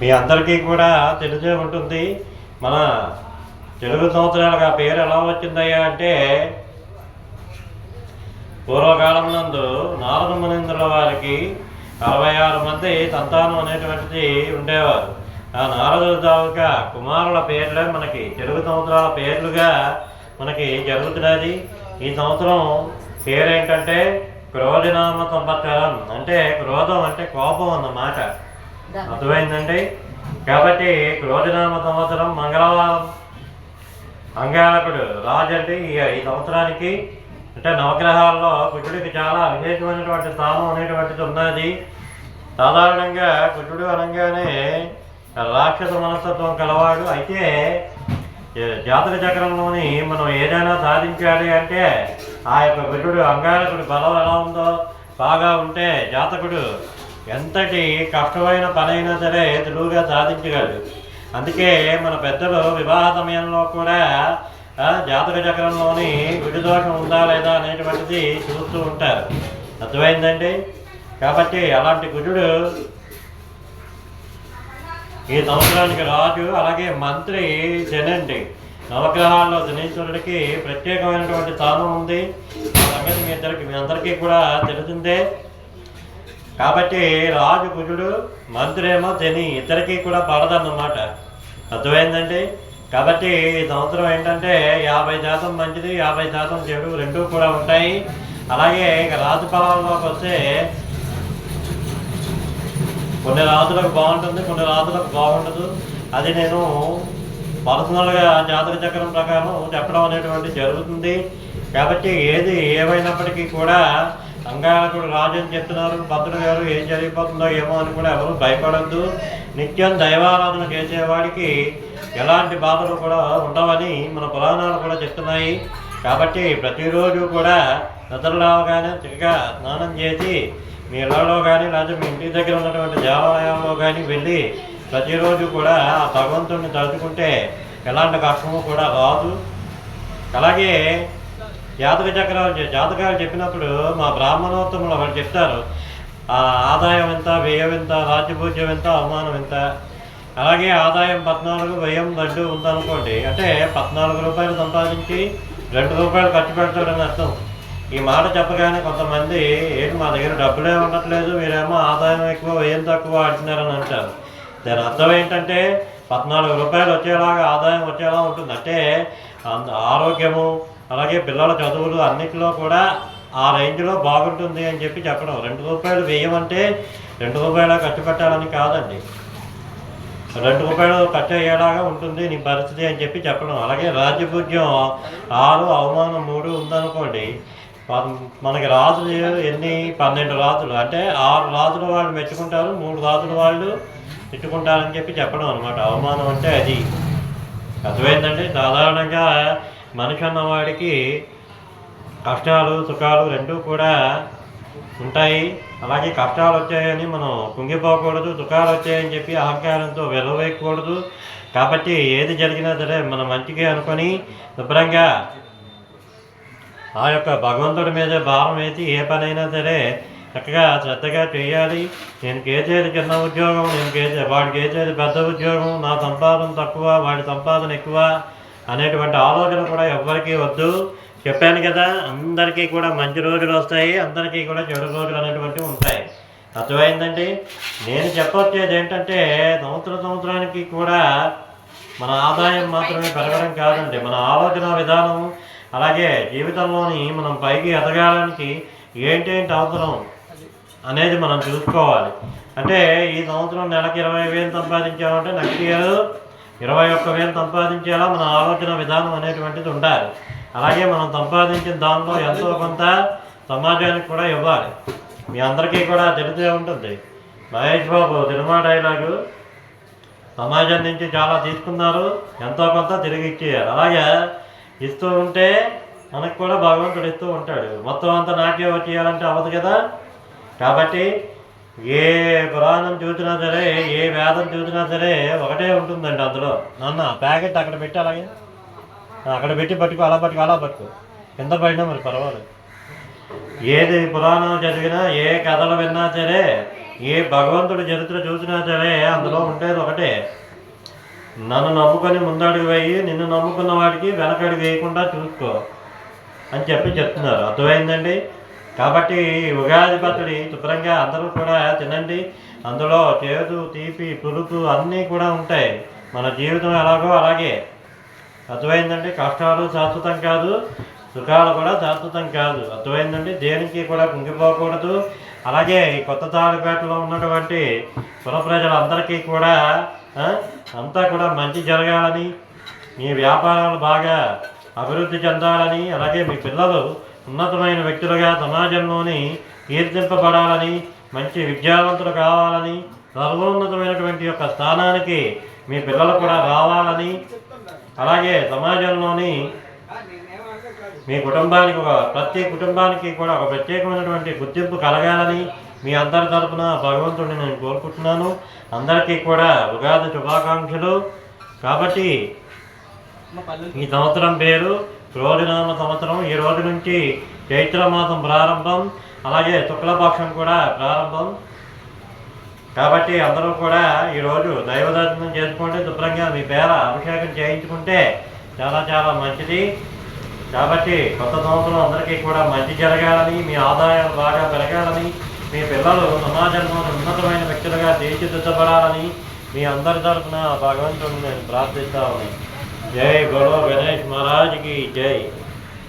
మీ అందరికీ కూడా తెలిసే ఉంటుంది మన తెలుగు సంవత్సరాలకు ఆ పేరు ఎలా వచ్చిందయ్యా అంటే పూర్వకాలం నందు నారద మునీంద్రుల వారికి అరవై ఆరు మంది సంతానం అనేటువంటిది ఉండేవారు. ఆ నారదుల తాలూకా కుమారుల పేర్లే మనకి తెలుగు సంవత్సరాల పేర్లుగా మనకి జరుగుతున్నది. ఈ సంవత్సరం పేరేంటంటే క్రోధనామ సంవత్సరం. అంటే క్రోధం అంటే కోపం అన్నమాట. అర్థమైందండి? కాబట్టి క్రోధనామ సంవత్సరం మంగళవారం. అంగారకుడు రాజు అంటే ఈ సంవత్సరానికి అంటే నవగ్రహాల్లో కుజుడికి చాలా విశేషమైనటువంటి స్థానం అనేటువంటిది ఉన్నది. సాధారణంగా కుజుడు అనగానే రాక్షస మనస్తత్వం కలవాడు. అయితే జాతక చక్రంలోని మనం ఏదైనా సాధించాలి అంటే ఆ యొక్క కుజుడు అంగారకుడు బలం ఎలా ఉందో బాగా ఉంటే జాతకుడు ఎంతటి కష్టమైన పనైనా సరే తెలుగుగా సాధించగలరు అందుకే మన పెద్దలు వివాహ సమయంలో కూడా జాతక చక్రంలోని గుడి ఉందా లేదా అనేటువంటిది చూస్తూ ఉంటారు. అర్థమైందండి? కాబట్టి అలాంటి కుజుడు ఈ సంవత్సరానికి రాజు అలాగే మంత్రి జనండి. నవగ్రహాల్లో శనీశ్వరుడికి ప్రత్యేకమైనటువంటి స్థానం ఉంది. ఆ సంగతి మీ ఇద్దరికి మీ అందరికీ కూడా తెలిసిందే. కాబట్టి రాజు కుజుడు మంత్రి ఏమో శని ఇద్దరికీ కూడా పడదన్నమాట. అర్థమైందండి? కాబట్టి ఈ సంవత్సరం ఏంటంటే యాభై శాతం మంచిది యాభై శాతం చెడు రెండూ కూడా ఉంటాయి. అలాగే ఇక రాజు ఫలాల్లోకి వస్తే కొన్ని రాజులకు బాగుంటుంది కొన్ని రాజులకు బాగుండదు. అది నేను పర్సనల్గా జాతక చక్రం ప్రకారం చెప్పడం అనేటువంటి జరుగుతుంది. కాబట్టి ఏది ఏమైనప్పటికీ కూడా అంగారకుడు రాజు అని చెప్తున్నారు? భద్రుడు గారు ఏం జరిగిపోతుందో ఏమో అని కూడా ఎవరు భయపడద్దు. నిత్యం దైవారాధన చేసేవాడికి ఎలాంటి బాధలు కూడా ఉండవని మన పురాణాలు కూడా చెప్తున్నాయి. కాబట్టి ప్రతిరోజు కూడా నిద్రలేవగానే చక్కగా స్నానం చేసి మీ ఇళ్ళలో కానీ లేదా మీ ఇంటి దగ్గర ఉన్నటువంటి దేవాలయాల్లో కానీ వెళ్ళి ప్రతిరోజు కూడా ఆ భగవంతుడిని తలుచుకుంటే ఎలాంటి కష్టము కూడా రాదు. అలాగే జాతక చక్రాలు జాతకాలు చెప్పినప్పుడు మా బ్రాహ్మణోత్తములు వాళ్ళు చెప్తారు. ఆ ఆదాయం ఎంత వ్యయం ఎంత రాజ్యభూజ్యం ఎంత అవమానం ఎంత? అలాగే ఆదాయం పద్నాలుగు వ్యయం రెండు ఉందనుకోండి. అంటే పద్నాలుగు రూపాయలు సంపాదించి రెండు రూపాయలు ఖర్చు పెడతాడని అర్థం. ఈ మాట చెప్పగానే కొంతమంది ఏంటి మా దగ్గర డబ్బులే ఉండట్లేదు మీరేమో ఆదాయం ఎక్కువ వ్యయం తక్కువ అంటున్నారని అంటారు. దాని అర్థం ఏంటంటే పద్నాలుగు రూపాయలు వచ్చేలాగా ఆదాయం వచ్చేలా ఉంటుంది. అంటే అంత ఆరోగ్యము అలాగే పిల్లల చదువులు అన్నిటిలో కూడా ఆ రేంజ్లో బాగుంటుంది అని చెప్పి చెప్పడం. రెండు రూపాయలు వేయమంటే రెండు రూపాయల ఖర్చు పెట్టాలని కాదండి. రెండు రూపాయలు ఖర్చు అయ్యేలాగా ఉంటుంది నీ పరిస్థితి అని చెప్పి చెప్పడం. అలాగే రాజభుజ్యం ఆరు అవమానం మూడు ఉందనుకోండి మనకి రాజులు ఎన్ని? పన్నెండు రాజులు. అంటే ఆరు రాజుల వాళ్ళు మెచ్చుకుంటారు మూడు రాజుల వాళ్ళు తిట్టుకుంటారని చెప్పి చెప్పడం అనమాట అవమానం అంటే అది. అర్థమైందండి? సాధారణంగా మనిషి అన్నవాడికి కష్టాలు సుఖాలు రెండూ కూడా ఉంటాయి. అలాగే కష్టాలు వచ్చాయని మనం కుంగిపోకూడదు సుఖాలు వచ్చాయని చెప్పి అహంకారంతో వెలవేయకూడదు. కాబట్టి ఏది జరిగినా సరే మనం మంచిగా అనుకొని శుభ్రంగా ఆ యొక్క భగవంతుడి మీద భారం వేసి ఏ పనైనా సరే చక్కగా శ్రద్ధగా చేయాలి. నేను చేసేది చిన్న ఉద్యోగం నేను చేసే వాడికి చేసేది పెద్ద ఉద్యోగం నా సంపాదన తక్కువ వాడి సంపాదన ఎక్కువ. అనేటువంటి ఆలోచన కూడా ఎవ్వరికీ వద్దు. చెప్పాను కదా అందరికీ కూడా మంచి రోజులు వస్తాయి అందరికీ కూడా చెడు రోజులు అనేటువంటివి ఉంటాయి. అర్థమైందండి? నేను చెప్పొచ్చేది ఏంటంటే సంవత్సర సంవత్సరానికి కూడా మన ఆదాయం మాత్రమే పెరగడం కాదండి. మన ఆలోచన విధానం అలాగే జీవితంలోని మనం పైకి ఎదగడానికి ఏంటేంటి అవసరం అనేది మనం చూసుకోవాలి. అంటే ఈ సంవత్సరం నెలకి ఇరవై వేలు సంపాదించామంటే నెక్స్ట్ ఇయర్ ఇరవై ఒక్క వేలు సంపాదించేలా మన ఆలోచన విధానం అనేటువంటిది ఉండాలి. అలాగే మనం సంపాదించిన దానిలో ఎంతో కొంత సమాజానికి కూడా ఇవ్వాలి. మీ అందరికీ కూడా తెలిసే ఉంటుంది. మహేష్ బాబు సినిమా డైలాగు సమాజం నుంచి చాలా తీసుకున్నారు. ఎంతో కొంత తిరిగి ఇచ్చేయాలి. అలాగే ఇస్తూ ఉంటే మనకు కూడా భగవంతుడు ఇస్తూ ఉంటాడు. మొత్తం అంతా నాకే వచ్చేయాలంటే అవ్వదు కదా. కాబట్టి ఏ పురాణం చూసినా సరే ఏ వేదం చూసినా సరే ఒకటే ఉంటుందండి అందులో. నాన్న ప్యాకెట్ అక్కడ పెట్టి అలాగే. అక్కడ పెట్టి పట్టుకో అలా పట్టుకో అలా పట్టుకో. కింద పడినా మరి పర్వాలేదు. ఏది పురాణం చదివినా ఏ కథలు విన్నా సరే ఏ భగవంతుడి చరిత్ర చూసినా సరే అందులో ఉండేది ఒకటే. నన్ను నమ్ముకొని ముందడుగు వేయి నిన్ను నమ్ముకున్న వాడికి వెనకడుగు వేయకుండా చూసుకో అని చెప్పి చెప్తున్నారు. అర్థమైందండి? కాబట్టి ఉగాది పచ్చడి శుభ్రంగా అందరూ కూడా తినండి. అందులో చేదు తీపి పులుపు అన్నీ కూడా ఉంటాయి. మన జీవితం ఎలాగో అలాగే. అర్థమైందండి? కష్టాలు శాశ్వతం కాదు సుఖాలు కూడా శాశ్వతం కాదు. అర్థమైందండి? దేనికి కూడా కుంగిపోకూడదు. అలాగే ఈ కొత్త తాళపేటలో ఉన్నటువంటి పుర ప్రజలందరికీ కూడా అంతా కూడా మంచి జరగాలని మీ వ్యాపారాలు బాగా అభివృద్ధి చెందాలని అలాగే మీ పిల్లలు ఉన్నతమైన వ్యక్తులుగా సమాజంలోని కీర్తింపబడాలని మంచి విద్యావంతులు కావాలని సర్వోన్నతమైనటువంటి యొక్క స్థానానికి మీ పిల్లలు కూడా రావాలని అలాగే సమాజంలోని మీ కుటుంబానికి ఒక ప్రతి కుటుంబానికి కూడా ఒక ప్రత్యేకమైనటువంటి గుర్తింపు కలగాలని మీ అందరి తరపున భగవంతుడిని నేను కోరుకుంటున్నాను. అందరికీ కూడా ఉగాది శుభాకాంక్షలు. కాబట్టి ఈ సంవత్సరం పేరు క్రోధినామ సంవత్సరం ఈ రోజు నుంచి చైత్ర మాసం ప్రారంభం. అలాగే శుక్లపక్షం కూడా ప్రారంభం. కాబట్టి అందరూ కూడా ఈరోజు దైవ దర్శనం చేసుకోండి శుభ్రంగా మీ పేర అభిషేకం చేయించుకుంటే చాలా చాలా మంచిది. కాబట్టి కొత్త సంవత్సరం అందరికీ కూడా మంచి జరగాలని మీ ఆదాయం బాగా పెరగాలని మీ పిల్లలు సమాజంలో ఉన్నతమైన వ్యక్తులుగా తీర్చిదిద్దబడాలని మీ అందరి తరఫున భగవంతుడిని నేను ప్రార్థిస్తా જય ગળો ગણેશ મહારાજ કી જય.